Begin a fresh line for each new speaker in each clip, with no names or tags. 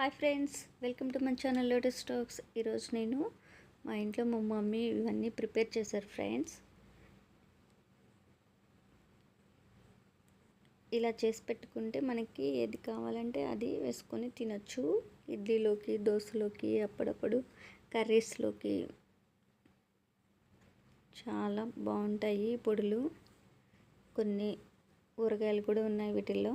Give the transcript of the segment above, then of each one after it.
Hi friends welcome to my channel latest stocks. ఈరోజు నేను మా ఇంట్లో మా మమ్మీ ఇవన్నీ ప్రిపేర్ చేశారు ఫ్రెండ్స్. ఇలా చేసి పెట్టుకుంటే మనకి ఏది కావాలంటే అది వేసుకొని తినచ్చు. ఇడ్లీలోకి దోశలోకి అప్పుడప్పుడు కర్రీస్లోకి చాలా బాగుంటాయి పొడులు. కొన్ని ఊరగాయలు కూడా ఉన్నాయి వీటిల్లో.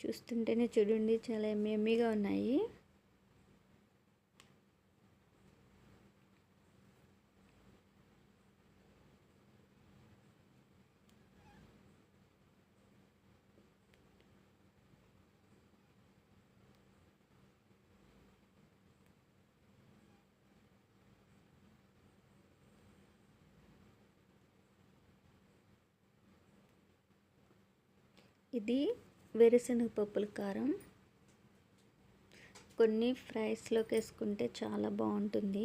చూస్తుంటేనే చూడండి చాలా ఎమ్మెగా ఉన్నాయి. ఇది వేరుశనగ పప్పుల కారం. కొన్ని ఫ్రైస్లోకి వేసుకుంటే చాలా బాగుంటుంది.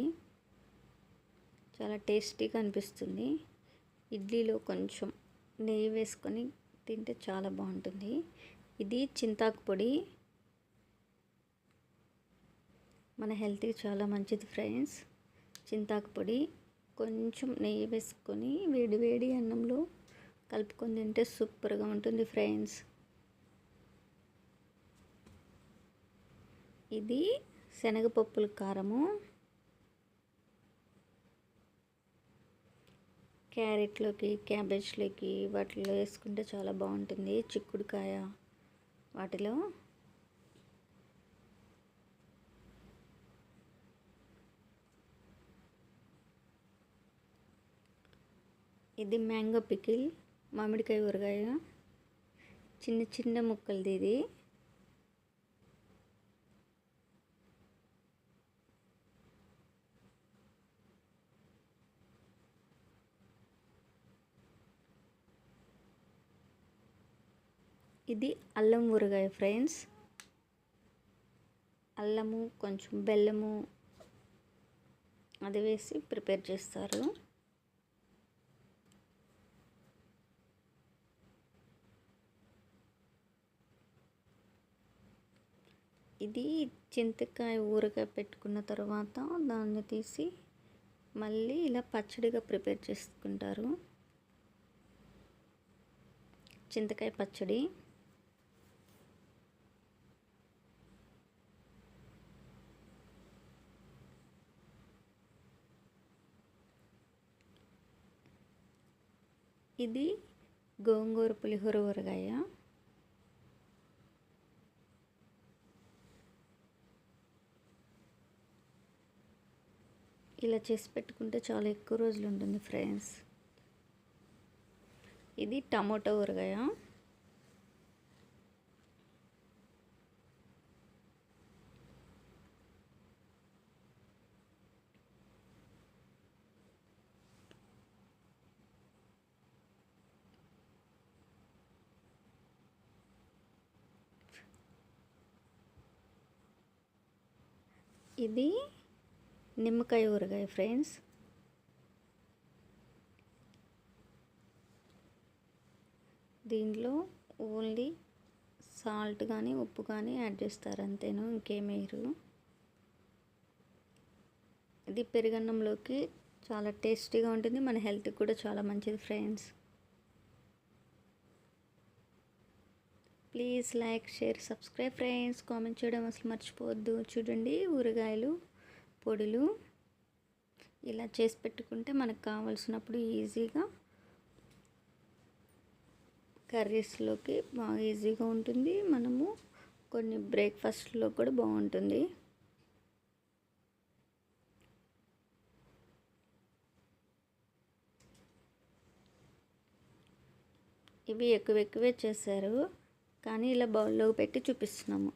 చాలా టేస్టీగా అనిపిస్తుంది. ఇడ్లీలో కొంచెం నెయ్యి వేసుకొని తింటే చాలా బాగుంటుంది. ఇది చింతాకు పొడి. మన హెల్త్కి చాలా మంచిది ఫ్రెండ్స్ చింతాకు పొడి. కొంచెం నెయ్యి వేసుకొని వేడి వేడి అన్నంలో కలుపుకొని తింటే సూపర్గా ఉంటుంది ఫ్రెండ్స్ ఇది శనగపప్పుల కారము క్యారెట్లోకి క్యాబేజ్లోకి వాటిలో వేసుకుంటే చాలా బాగుంటుంది. చిక్కుడుకాయ వాటిలో. ఇది మ్యాంగో పికిల్ మామిడికాయ ఊరగాయ చిన్న చిన్న ముక్కలది ఇది. ఇది అల్లం ఊరగాయ ఫ్రెండ్స్. అల్లము కొంచెం బెల్లము అది వేసి ప్రిపేర్ చేస్తారు. ఇది చింతకాయ ఊరగాయ పెట్టుకున్న తర్వాత దాన్ని తీసి మళ్ళీ ఇలా పచ్చడిగా ప్రిపేర్ చేసుకుంటారు. చింతకాయ పచ్చడి. ఇది గోంగూర పులిహోర ఊరగాయ. ఇలా చేసి పెట్టుకుంటే చాలా ఎక్కువ రోజులు ఉంటుంది ఫ్రెండ్స్. ఇది టమోటా ఊరగాయ. ఇది నిమ్మకాయ ఊరగాయ ఫ్రెండ్స్ దీంట్లో ఓన్లీ సాల్ట్ కానీ ఉప్పు కానీ యాడ్ చేస్తారు అంతేను ఇంకేమేరు ఇది పెరుగన్నంలోకి చాలా టేస్టీగా ఉంటుంది మన హెల్త్కి కూడా చాలా మంచిది friends please like share subscribe friends. Comment చేయడం అసలు మర్చిపోవద్దు. చూడండి ఊరగాయలు పొడులు ఇలా చేసి పెట్టుకుంటే మనకు కావాల్సినప్పుడు ఈజీగా కర్రీస్లోకి బాగా ఈజీగా ఉంటుంది. మనము కొన్ని బ్రేక్ఫాస్ట్లో కూడా బాగుంటుంది. ఇవి ఎక్కువ ఎక్కువే చేశారు. కానీ ఇలా బౌల్లో పెట్టి చూపిస్తున్నాము.